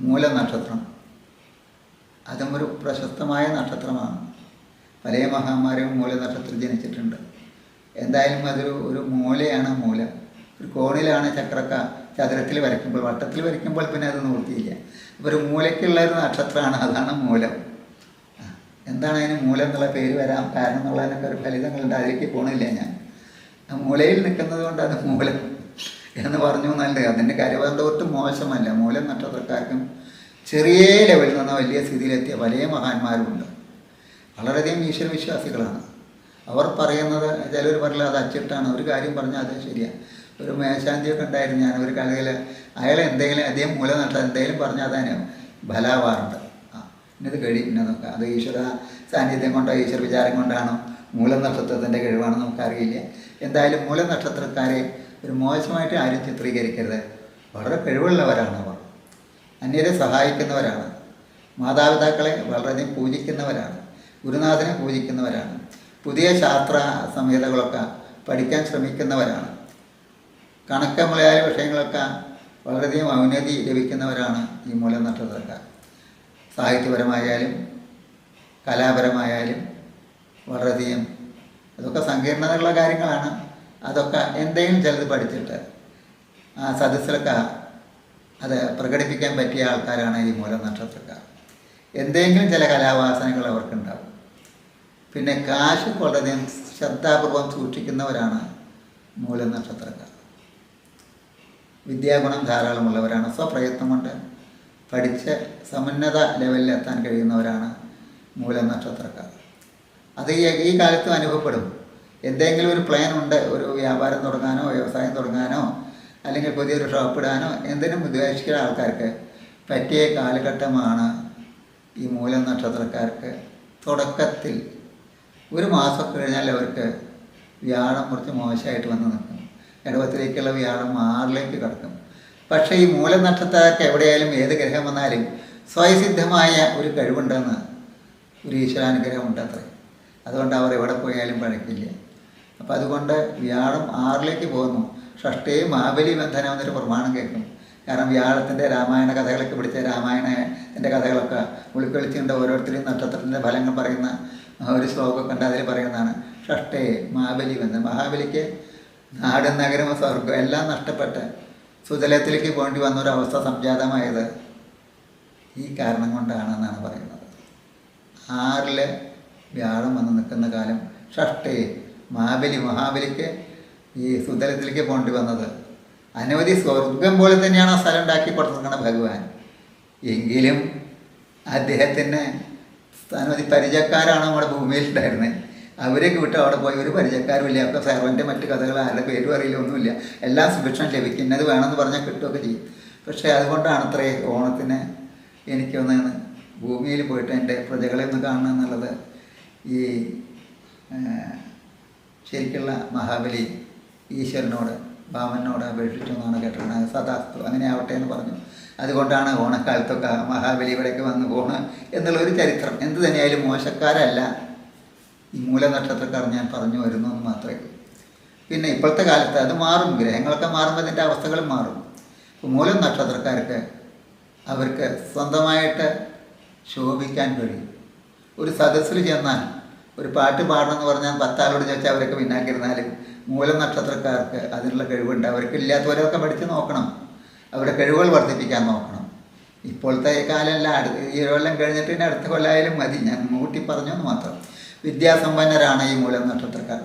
മൂലനക്ഷത്രം. അതും ഒരു പ്രശസ്തമായ നക്ഷത്രമാണ്. പല മഹാന്മാരും മൂലനക്ഷത്രത്തിൽ ജനിച്ചിട്ടുണ്ട്. എന്തായാലും അതൊരു ഒരു മൂലയാണ് മൂല. ഒരു കോണിലാണ് ചക്രക്ക ചതുരത്തിൽ വരയ്ക്കുമ്പോൾ വട്ടത്തിൽ വരയ്ക്കുമ്പോൾ പിന്നെ അത് നിവൃത്തിയില്ല. അപ്പോൾ ഒരു മൂലയ്ക്കുള്ള ഒരു നക്ഷത്രമാണ് അതാണ് മൂലം. എന്താണ് അതിന് മൂലം എന്നുള്ള പേര് വരാൻ കാരണം എന്നുള്ളതിനൊക്കെ ഒരു ഫലിതങ്ങളുണ്ട്. അതിലേക്ക് പോകണില്ല ഞാൻ. മൂലയിൽ നിൽക്കുന്നത് കൊണ്ട് അത് മൂലം. എന്ന് പറഞ്ഞു എന്നല്ലേ? അതിന്റെ കാര്യബന്ധം ഒട്ടും മോശമല്ല. മൂലം നക്ഷത്രക്കാർക്കും ചെറിയ ലെവലിൽ നിന്ന് വലിയ സ്ഥിതിയിലെത്തിയ വലിയ മഹാന്മാരുമുണ്ട്. വളരെയധികം ഈശ്വരവിശ്വാസികളാണ് അവർ പറയുന്നത് ചിലർ പറയില്ല അത് അച്ചിട്ടാണ്. ഒരു കാര്യം പറഞ്ഞാൽ അത് ശരിയാണ് ഒരു മേശാന്തിയൊക്കെ ഉണ്ടായിരുന്നു. ഞാൻ ഒരു കളിയിൽ അയാൾ എന്തെങ്കിലും അധികം മൂല നട്ട എന്തെങ്കിലും പറഞ്ഞാൽ തന്നെ ബലാവാറുണ്ട്. ആ ഇന്നത് കഴിയും പിന്നെ നോക്കാം. അത് ഈശ്വര സാന്നിധ്യം കൊണ്ടോ ഈശ്വര വിചാരം കൊണ്ടാണോ? മൂലനക്ഷത്രത്തിന്റെ കഴിവാണെന്ന് നമുക്കറിയില്ല. എന്തായാലും മൂലനക്ഷത്രക്കാരെ ഒരു മോശമായിട്ട് ആരും ചിത്രീകരിക്കരുത്. വളരെ കഴിവുള്ളവരാണ് അവർ. അന്യരെ സഹായിക്കുന്നവരാണ്. മാതാപിതാക്കളെ വളരെയധികം പൂജിക്കുന്നവരാണ്. ഗുരുനാഥനെ പൂജിക്കുന്നവരാണ്. പുതിയ ശാസ്ത്ര സംഹിതകളൊക്കെ പഠിക്കാൻ ശ്രമിക്കുന്നവരാണ്. കണക്ക് മുതലായ വിഷയങ്ങളൊക്കെ വളരെയധികം ഔന്നതി ലഭിക്കുന്നവരാണ് ഈ മൂലനക്ഷത്രക്കാർ സാഹിത്യപരമായാലും കലാപരമായാലും വളരെയധികം അതൊക്കെ സങ്കീർണതയുള്ള കാര്യങ്ങളാണ്. അതൊക്കെ എന്തെങ്കിലും ചിലത് പഠിച്ചിട്ട് ആ സദസ്സിലൊക്കെ അത് പ്രകടിപ്പിക്കാൻ പറ്റിയ ആൾക്കാരാണ് ഈ മൂലനക്ഷത്രക്കാർ എന്തെങ്കിലും ചില കലാവാസനകൾ അവർക്കുണ്ടാവും. പിന്നെ കാശ് വളരെയധികം ശ്രദ്ധാപൂർവം സൂക്ഷിക്കുന്നവരാണ് മൂലനക്ഷത്രക്കാർ വിദ്യാഗുണം ധാരാളമുള്ളവരാണ്. സ്വപ്രയത്നം കൊണ്ട് പഠിച്ച് സമുന്നത ലെവലിൽ എത്താൻ കഴിയുന്നവരാണ് മൂലനക്ഷത്രക്കാർ അത് ഈ ഈ കാലത്തും അനുഭവപ്പെടും. എന്തെങ്കിലും ഒരു പ്ലാൻ ഉണ്ട് ഒരു വ്യാപാരം തുടങ്ങാനോ വ്യവസായം തുടങ്ങാനോ അല്ലെങ്കിൽ പുതിയൊരു ഷോപ്പ് ഇടാനോ എന്തിനും ഉദ്ദേശിക്കുന്ന ആൾക്കാർക്ക് പറ്റിയ കാലഘട്ടമാണ് ഈ മൂലം നക്ഷത്രക്കാർക്ക് തുടക്കത്തിൽ ഒരു മാസമൊക്കെ കഴിഞ്ഞാൽ അവർക്ക് വ്യാഴം കുറച്ച് മോശമായിട്ട് വന്ന് നിൽക്കും. ഇടവത്തിലേക്കുള്ള വ്യാഴം ആറിലേക്ക് കിടക്കും. പക്ഷേ ഈ മൂലനക്ഷത്രക്കാർക്ക് എവിടെയായാലും ഏത് ഗ്രഹം വന്നാലും സ്വയസിദ്ധമായ ഒരു കഴിവുണ്ടെന്ന് ഒരു ഈശ്വരാനുഗ്രഹം ഉണ്ടത്രേ അതുകൊണ്ട് അവർ എവിടെ പോയാലും പഴക്കില്ല. അപ്പം അതുകൊണ്ട് വ്യാഴം ആറിലേക്ക് പോകുന്നു. ഷഷ്ടേ മാബലി ബന്ധനം എന്നൊരു പ്രമാണം കേൾക്കും കാരണം വ്യാഴത്തിന്റെ രാമായണ കഥകളൊക്കെ പിടിച്ച രാമായണത്തിന്റെ കഥകളൊക്കെ ഉൾക്കൊളിച്ചുകൊണ്ട് ഓരോരുത്തരെയും നക്ഷത്രത്തിന്റെ ഫലങ്ങൾ പറയുന്ന ഒരു ശ്ലോകമൊക്കെ ഉണ്ട്. അതിൽ പറയുന്നതാണ് ഷഷ്ടേ മാബലി ബന്ധം. മഹാബലിക്ക് നാടും നഗരവും സ്വർഗം എല്ലാം നഷ്ടപ്പെട്ട് സുജലത്തിലേക്ക് പോകേണ്ടി വന്ന ഒരു അവസ്ഥ സംജാതമായത് ഈ കാരണം കൊണ്ടാണെന്നാണ് പറയുന്നത്. ആറിൽ വ്യാഴം വന്ന് നിൽക്കുന്ന കാലം ഷഷ്ടേ മഹാബലി മഹാബലിക്ക് ഈ സുന്ദരത്തിലേക്ക് പോകേണ്ടി വന്നത്. അനവധി സ്വർഗം പോലെ തന്നെയാണ് ആ സ്ഥലം ഉണ്ടാക്കി കൊടുത്തിരിക്കുന്നത് ഭഗവാൻ. എങ്കിലും അദ്ദേഹത്തിന് അനവധി പരിചയക്കാരാണ് നമ്മുടെ ഭൂമിയിലുണ്ടായിരുന്നത്. അവരെയൊക്കെ വിട്ട് അവിടെ പോയി. ഒരു പരിചയക്കാരുമില്ല. അപ്പോൾ സെർവന്റെ മറ്റു കഥകൾ ആരുടെ പേരും അറിയില്ല ഒന്നുമില്ല. എല്ലാം സുഭിക്ഷം ലഭിക്കുന്നത് വേണമെന്ന് പറഞ്ഞാൽ കിട്ടുകയൊക്കെ ചെയ്യും. പക്ഷേ അതുകൊണ്ടാണ് അത്രേ ഓണത്തിന് എനിക്കൊന്ന് ഭൂമിയിൽ പോയിട്ട് എന്റെ പ്രജകളെ ഒന്ന് കാണണം എന്നുള്ളത് ഈ ശരിക്കുള്ള മഹാബലി ഈശ്വരനോട് ഭാവനോട് അപേക്ഷിച്ചു എന്നാണ് കേട്ടിട്ടുള്ളത്. സദാസ്തു അങ്ങനെ ആവട്ടെ എന്ന് പറഞ്ഞു. അതുകൊണ്ടാണ് ഓണക്കാലത്തൊക്കെ മഹാബലി ഇവിടേക്ക് വന്ന് പോണ് എന്നുള്ളൊരു ചരിത്രം. എന്ത് തന്നെയായാലും മോശക്കാരല്ല. ഈ മൂലനക്ഷത്രക്കാർ ഞാൻ പറഞ്ഞു വരുന്നു എന്ന് മാത്രമേ പിന്നെ ഇപ്പോഴത്തെ കാലത്ത് അത് മാറും. ഗ്രഹങ്ങളൊക്കെ മാറുമ്പോൾ അതിന്റെ അവസ്ഥകൾ മാറും. മൂലം നക്ഷത്രക്കാർക്ക് അവർക്ക് സ്വന്തമായിട്ട് ശോഭിക്കാൻ കഴിയും. ഒരു സദസ്സിൽ ചെന്നാൽ ഒരു പാട്ട് പാടണമെന്ന് പറഞ്ഞാൽ പത്താളോട് ചോദിച്ചാൽ അവരൊക്കെ പിന്നാക്കിയിരുന്നാലും മൂലനക്ഷത്രക്കാർക്ക് അതിനുള്ള കഴിവുണ്ട്. അവർക്ക് ഇല്ലാത്തവരൊക്കെ പഠിച്ച് നോക്കണം. അവരുടെ കഴിവുകൾ വർദ്ധിപ്പിക്കാൻ നോക്കണം. ഇപ്പോഴത്തെ കാലമല്ല അടുത്ത ഈ കൊല്ലം കഴിഞ്ഞിട്ട് പിന്നെ അടുത്ത കൊല്ലമായാലും മതി. ഞാൻ മൂട്ടി പറഞ്ഞു എന്ന് മാത്രം. വിദ്യാസമ്പന്നരാണ് ഈ മൂലനക്ഷത്രക്കാർ നക്ഷത്രക്കാർ.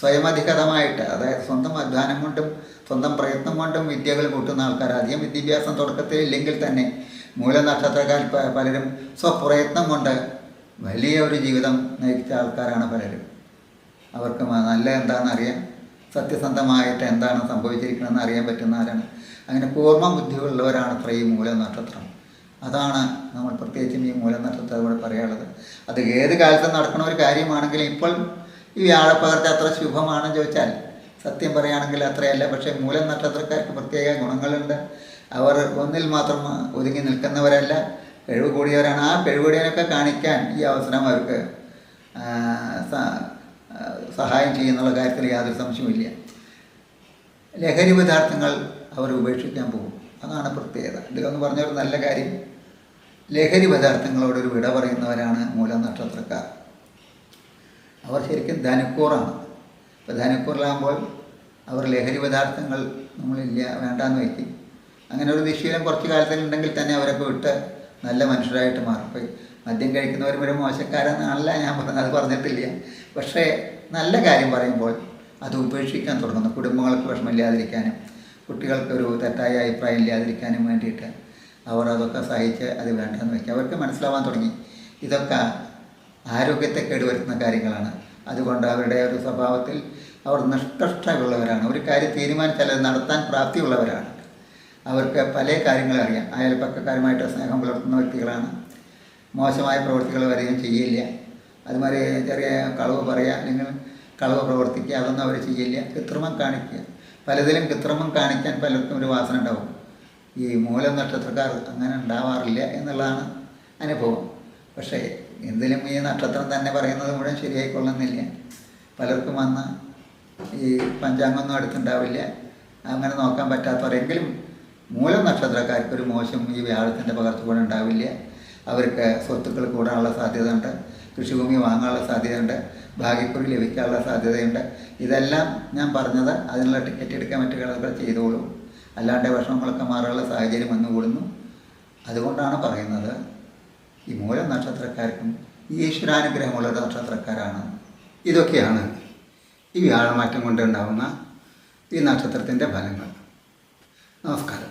സ്വയമധികതമായിട്ട് അതായത് സ്വന്തം അധ്വാനം കൊണ്ടും സ്വന്തം പ്രയത്നം കൊണ്ടും വിദ്യകൾ കൂട്ടുന്ന ആൾക്കാർ. അധികം വിദ്യാഭ്യാസം തുടക്കത്തിൽ ഇല്ലെങ്കിൽ തന്നെ മൂല നക്ഷത്രക്കാർ പ- പലരും സ്വപ്രയത്നം കൊണ്ട് വലിയ ഒരു ജീവിതം നയിച്ച ആൾക്കാരാണ് പലരും. അവർക്ക് നല്ല എന്താണെന്ന് അറിയാം സത്യസന്ധമായിട്ട് എന്താണ് സംഭവിച്ചിരിക്കണമെന്ന് അറിയാൻ പറ്റുന്നവരാണ് അങ്ങനെ പൂർണ ബുദ്ധിയുള്ളവരാണ് അത്ര ഈ മൂലനക്ഷത്രം അതാണ് നമ്മൾ പ്രത്യേകിച്ചും ഈ മൂലനക്ഷത്രത്തോട് പറയാനുള്ളത്. അത് ഏത് കാലത്തും നടക്കുന്ന ഒരു കാര്യമാണെങ്കിലും ഇപ്പോൾ ഈ വ്യാഴപ്പകർച്ച അത്ര ശുഭമാണെന്ന് ചോദിച്ചാൽ സത്യം പറയുകയാണെങ്കിൽ അത്രയല്ല. പക്ഷേ മൂലനക്ഷത്രക്കാർക്ക് പ്രത്യേക ഗുണങ്ങളുണ്ട്. അവർ ഒന്നിൽ മാത്രം ഒതുങ്ങി നിൽക്കുന്നവരല്ല. കഴിവ് കൂടിയവരാണ് ആ കഴിവ് കൂടിയവരൊക്കെ കാണിക്കാൻ ഈ അവസരം അവർക്ക് സഹായം ചെയ്യുന്നുള്ള കാര്യത്തിൽ യാതൊരു സംശയമില്ല ലഹരി പദാർത്ഥങ്ങൾ അവർ ഉപേക്ഷിക്കാൻ പോകും. അതാണ് പ്രത്യേകത. ഇതിലൊന്ന് പറഞ്ഞൊരു നല്ല കാര്യം. ലഹരി പദാർത്ഥങ്ങളോടൊരു വിട പറയുന്നവരാണ് മൂലം നക്ഷത്രക്കാർ. അവർ ശരിക്കും ധനുക്കൂറാണ്. ഇപ്പോൾ ധനുക്കൂറിലാകുമ്പോൾ അവർ ലഹരി പദാർത്ഥങ്ങൾ നമ്മളില്ല വേണ്ടാന്ന് വയ്ക്കും അങ്ങനെ ഒരു ദിശയിലും കുറച്ച് കാലത്തിലുണ്ടെങ്കിൽ തന്നെ അവരൊക്കെ വിട്ട് നല്ല മനുഷ്യരായിട്ട് മാറും. ഇപ്പോൾ മദ്യം കഴിക്കുന്നവർ ഒരു മോശക്കാരെന്നല്ല ഞാൻ പറഞ്ഞത് പറഞ്ഞിട്ടില്ല. പക്ഷേ നല്ല കാര്യം പറയുമ്പോൾ അത് ഉപേക്ഷിക്കാൻ തുടങ്ങുന്നു. കുടുംബങ്ങൾക്ക് വിഷമമില്ലാതിരിക്കാനും കുട്ടികൾക്കൊരു തെറ്റായ അഭിപ്രായം ഇല്ലാതിരിക്കാനും വേണ്ടിയിട്ട് അവർ അതൊക്കെ സഹിച്ച് അത് വേണ്ടെന്ന് വയ്ക്കുക അവർക്ക് മനസ്സിലാവാൻ തുടങ്ങി. ഇതൊക്കെ ആരോഗ്യത്തെ കേടുവരുത്തുന്ന കാര്യങ്ങളാണ്. അതുകൊണ്ട് അവരുടെ ഒരു സ്വഭാവത്തിൽ അവർ നിഷ്കഷ്ടമുള്ളവരാണ് ഒരു കാര്യം തീരുമാനിച്ചാൽ അത് നടത്താൻ പ്രാപ്തിയുള്ളവരാണ്. അവർക്ക് പല കാര്യങ്ങളും അറിയാം. അയൽപ്പക്കക്കാരുമായിട്ട് സ്നേഹം പുലർത്തുന്ന വ്യക്തികളാണ്. മോശമായ പ്രവർത്തികൾ വരികയും ചെയ്യില്ല. അതുമാതിരി ചെറിയ കളവ് പറയുക അല്ലെങ്കിൽ കളവ് പ്രവർത്തിക്കുക അതൊന്നും അവർ ചെയ്യില്ല. കൃത്രിമം കാണിക്കുക. പലതിലും കൃത്രിമം കാണിക്കാൻ പലർക്കും ഒരു വാസന ഉണ്ടാവും. ഈ മൂല നക്ഷത്രക്കാർ അങ്ങനെ ഉണ്ടാവാറില്ല എന്നുള്ളതാണ് അനുഭവം. പക്ഷേ എന്തിലും ഈ നക്ഷത്രം തന്നെ പറയുന്നത് മുഴുവൻ ശരിയായിക്കൊള്ളുന്നില്ല. പലർക്കും വന്ന് ഈ പഞ്ചാംഗമൊന്നും അടുത്തുണ്ടാവില്ല. അങ്ങനെ നോക്കാൻ പറ്റാത്തവരെങ്കിലും മൂലം നക്ഷത്രക്കാർക്ക് ഒരു മോശം ഈ വ്യാഴത്തിന്റെ പകർച്ചുകൂടെ ഉണ്ടാവില്ല. അവർക്ക് സ്വത്തുക്കൾ കൂടാനുള്ള സാധ്യതയുണ്ട്. കൃഷിഭൂമി വാങ്ങാനുള്ള സാധ്യതയുണ്ട്. ഭാഗ്യക്കുറി ലഭിക്കാനുള്ള സാധ്യതയുണ്ട്. ഇതെല്ലാം ഞാൻ പറഞ്ഞത് അതിനുള്ള ടിക്കറ്റ് എടുക്കാൻ മറ്റു കളകൾ ചെയ്തോളൂ. അല്ലാണ്ട് വിഷമങ്ങളൊക്കെ മാറാനുള്ള സാഹചര്യം വന്നുകൂടുന്നു അതുകൊണ്ടാണ് പറയുന്നത് ഈ മൂലം നക്ഷത്രക്കാർക്കും ഈശ്വരാനുഗ്രഹമുള്ള നക്ഷത്രക്കാരാണ്. ഇതൊക്കെയാണ് ഈ വ്യാഴമാറ്റം കൊണ്ടുണ്ടാവുന്ന ഈ നക്ഷത്രത്തിന്റെ ഫലങ്ങൾ. നമസ്കാരം.